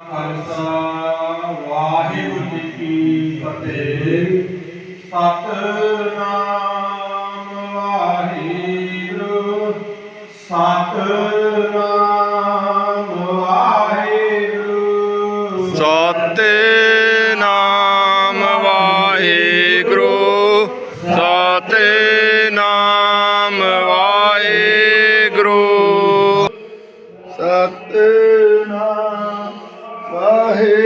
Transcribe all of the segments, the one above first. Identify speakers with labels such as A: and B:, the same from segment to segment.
A: ਖਾਲਸਾ ਵਾਹਿਗੁਰੂ ਜੀ ਕੀ ਫਤਿਹ। ਸਤਨਾਮ ਵਾਹਿਗੁਰੂ ਸਤਨਾਮ ਵਾਹਿਗੁਰੂ।
B: ਸਤਿਨਾਮ ਪਾਹੇ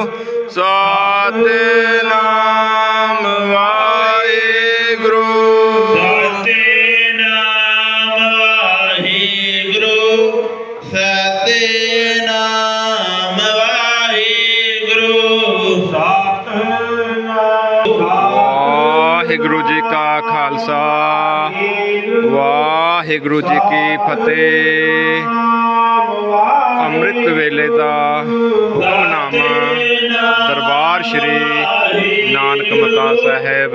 B: ਵਾਹਿਗੁਰੂ ਸਤਿਨਾਮ ਵਾਹਿਗੁਰੂ। ਸਤਿਨਾਮ ਵਾਹਿਗੁਰੂ। ਸਤਿਨਾਮ ਵਾਹਿਗੁਰੂ। ਵਾਹਿਗੁਰੂ ਜੀ ਕਾ ਖਾਲਸਾ। ਵਾਹਿਗੁਰੂ ਜੀ ਕੀ ਫਤਿਹ। ਅੰਮ੍ਰਿਤ ਵੇਲੇ ਦਾ ਹੁਕਮਨਾਮਾ ਦਰਬਾਰ ਸ਼੍ਰੀ ਨਾਨਕ ਮਤਾ ਸਾਹਿਬ।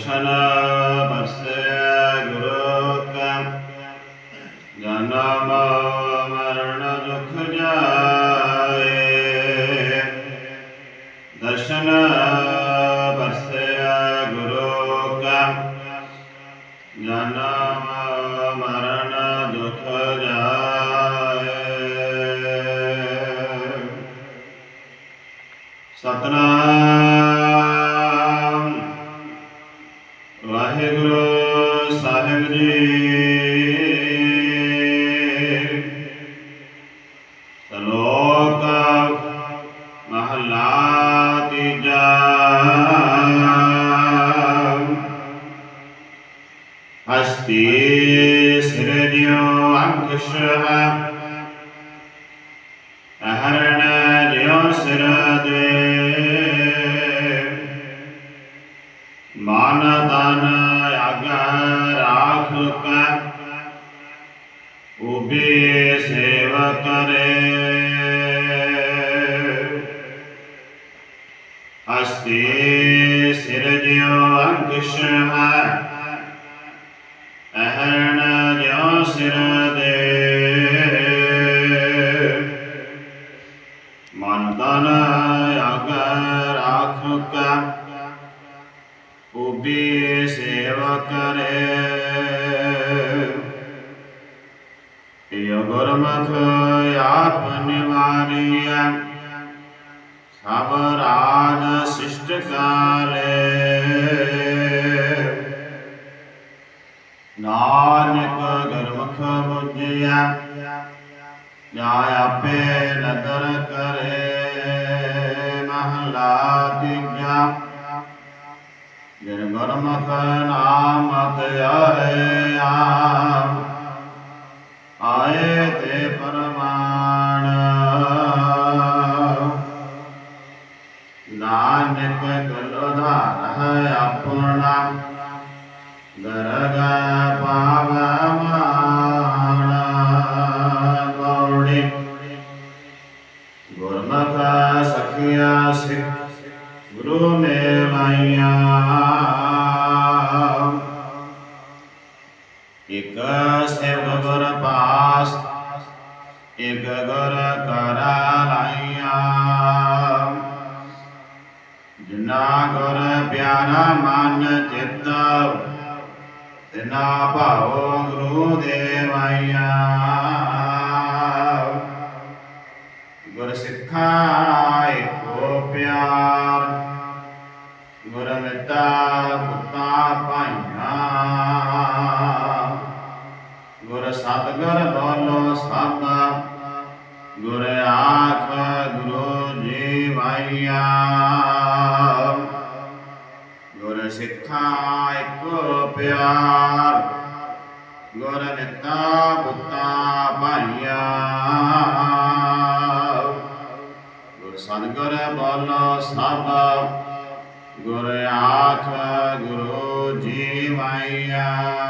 A: ਦਰਸ਼ਨ ਬਰਸੇ ਗੁਰੂ ਕਾ ਜਨਮ ਮਰਨ ਦੁਖ ਜਾਏ ਦਰਸ਼ਨ ਬਰਸੇ ਗੁਰੂ ਕਾ ਜਨਮ ਮਰਨ ਦੁਖ ਜਾਏ ਸਤਨਾਮ ਖੁਸ਼ ਹੈ ਅਹਰਣ ਜਿਉ ਸਿਰ ਦੇ ਮਨ ਤਨ ਆਗਾ ਰਾਖ ਕਾ ਉਬੇ ਸੇਵ ਕਰੇ ਅਸਤੇ ਸਿਰ ਜਿਉ ਅੰਕਸ਼ ਹੈ ਅਹਰਣ ਜਿਉ ਸਿਰ ਗੁਰਮੁਖ ਆਪ ਨਿਵਾਰੀਆ ਸਭ ਰਾਜ ਸਿਸ਼ਟ ਕਾਲੇ ਨਾਨਕ ਗੁਰਮੁਖ ਬੁਝਿਆ ਜਾ ਆਪੇ ਨਦਰ ਕਰੇ। ਮਹਲਾ ਤੀਜਾ। ਜਿਨ ਗੁਰਮੁਖ ਨਾਮ ਧਿਆਏ ਆਮ ਇਕ ਸੇਵ ਗੁਰ ਪਾਸ, ਇਕ ਗੁਰ ਕਰਾ ਲਾਈਆਂ ਜਿਨਾ ਗੁਰ ਪਿਆਰਾ ਮਨ ਚਿੱਤ, ਤਿਨਾ ਭਾਉ ਗੁਰੂ ਦੇਵਾਈਆਂ। ਗੁਰ ਸਿੱਖਾ ਸਤਗੁਰ ਬੋਲੋ ਸਭ ਗੁਰ ਆਖ ਗੁਰੂ ਜੀ ਵਾਈਆ ਗੁਰ ਸਿੱਖਾ ਇੱਕੋ ਪਿਆਰ। ਗੁਰ ਨਿਤਾ ਪੁੱਤਾ ਭਾਈਆ। ਗੁਰ ਸਤਗੁਰ ਬੋਲੋ ਸਭ ਗੁਰ ਆਖ ਗੁਰੂ ਜੀ ਵਾਈਆ